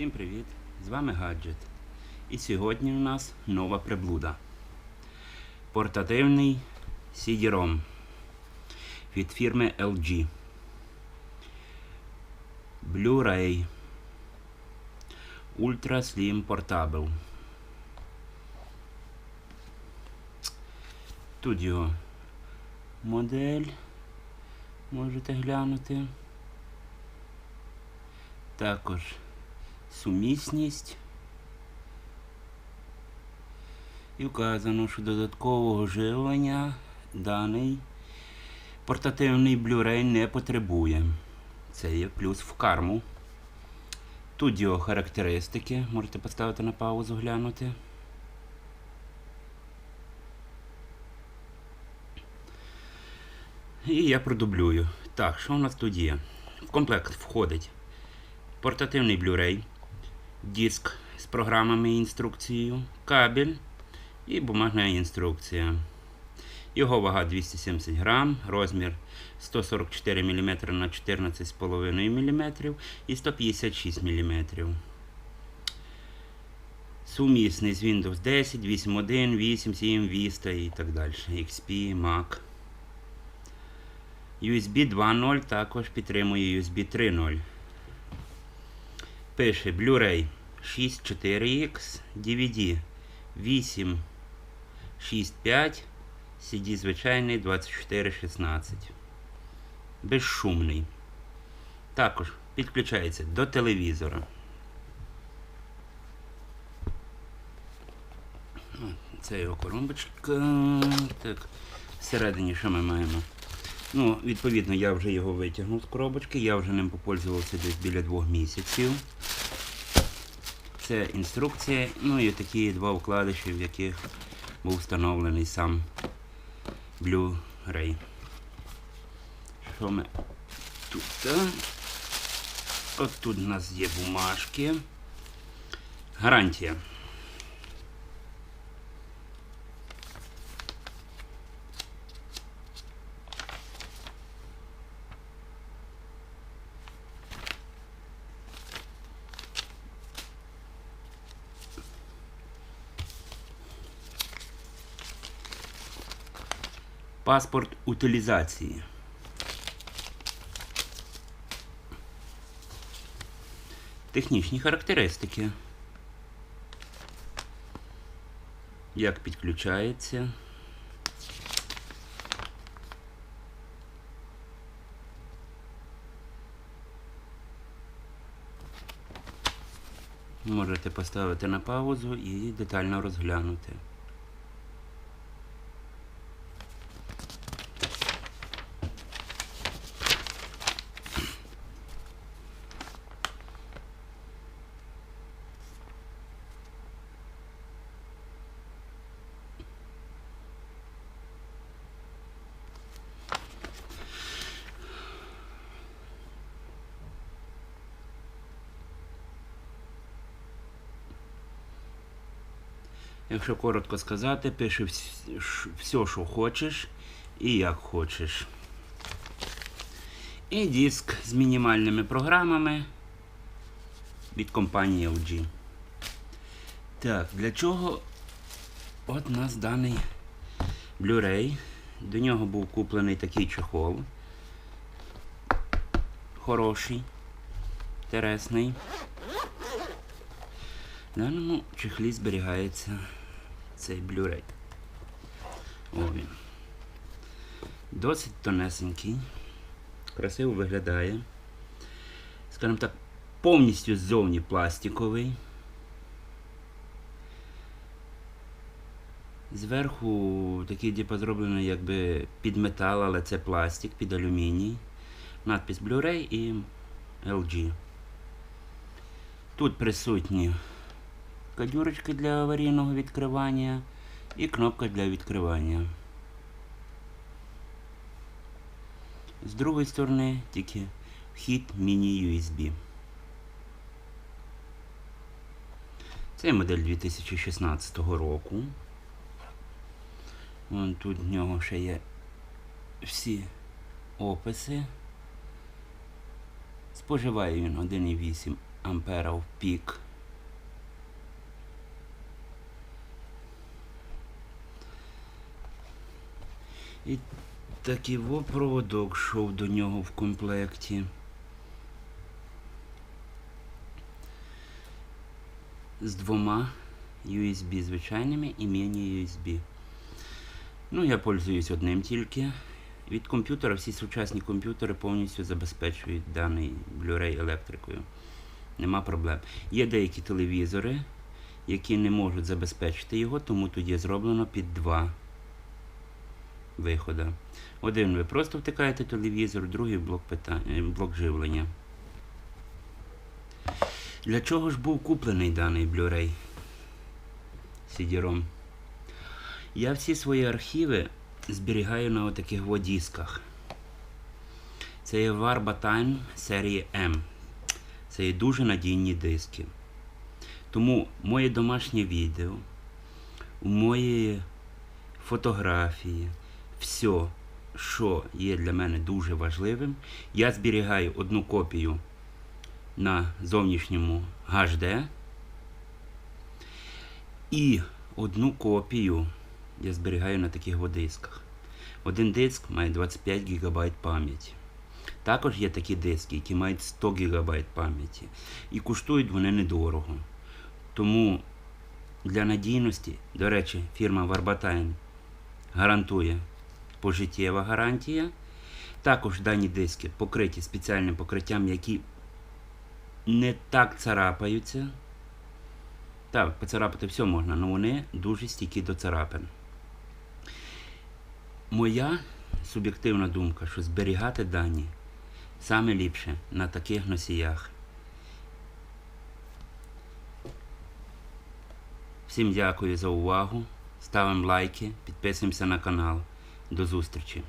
Всім привіт! З вами Гаджет. І сьогодні у нас нова приблуда. Портативний CD-ROM від фірми LG. Blu-ray Ultra Slim Portable. Тут його модель. Можете глянути. Також сумісність. І вказано, що додаткового живлення даний портативний Blu-ray не потребує. Це є плюс в карму. Тут його характеристики. Можете поставити на паузу глянути. І я продублюю. Так, що у нас тут є? В комплект входить портативний Blu-ray, диск з програмами і інструкцією, кабель і бумажна інструкція. Його вага 270 грам, розмір 144 мм на 14,5 мм і 156 мм. Сумісний з Windows 10, 8.1, 8.7, Vista і так далі. XP, Mac. USB 2.0 також підтримує USB 3.0. Пише Blu-ray 64X, DVD 8, 6.5, CD звичайний 2416. Безшумний. Також підключається до телевізора. Це його коробочка. Так, всередині що ми маємо? Ну, відповідно, я вже його витягнув з коробочки, я вже ним попользувався десь біля двох місяців. Це інструкція, ну і такі два вкладиші, в яких був встановлений сам Blu-ray. Що ми тут? От тут у нас є бумажки. Гарантія. Паспорт утилізації. Технічні характеристики. Як підключається. Можете поставити на паузу і детально розглянути. Якщо коротко сказати, пише все, що хочеш і як хочеш. І диск з мінімальними програмами від компанії LG. Так, для чого от у нас даний Blu-ray. До нього був куплений такий чохол. Хороший, інтересний. В даному чехлі зберігається цей Blu-ray. О він. Досить тонесенький, красиво виглядає. Скажімо так, повністю ззовні пластиковий. Зверху такий діпа зроблений якби під метал, але це пластик, під алюміній. Надпис Blu-ray і LG. Тут присутні кадюрочки для аварійного відкривання і кнопка для відкривання. З другої сторони тільки вхід міні-USB. Це модель 2016 року. Вон тут в нього ще є всі описи. Споживає він 1,8 ампера в пік. І такий во проводок йшов до нього в комплекті. З двома USB звичайними і міні-USB. Ну, я пользуюсь одним тільки. Від комп'ютера всі сучасні комп'ютери повністю забезпечують даний Blu-ray електрикою. Нема проблем. Є деякі телевізори, які не можуть забезпечити його, тому тоді зроблено під два виходи. Один ви просто втикаєте телевізор, другий блок, питань, е, блок живлення. Для чого ж був куплений даний Blu-ray CD-ROM? Я всі свої архіви зберігаю на отаких во дисках. Це є Warbatime серії M. Це є дуже надійні диски. Тому моє домашнє відео, мої фотографії, все, що є для мене дуже важливим, я зберігаю одну копію на зовнішньому HD і одну копію я зберігаю на таких дисках. Один диск має 25 ГБ пам'яті. Також є такі диски, які мають 100 ГБ пам'яті. І коштують вони недорого. Тому для надійності, до речі, фірма Warbatime гарантує пожиттєва гарантія. Також дані диски покриті спеціальним покриттям, які не так царапаються. Так, поцарапати все можна, але вони дуже стійкі до царапин. Моя суб'єктивна думка, що зберігати дані саме ліпше на таких носіях. Всім дякую за увагу. Ставимо лайки, підписуємося на канал. До зустрічі!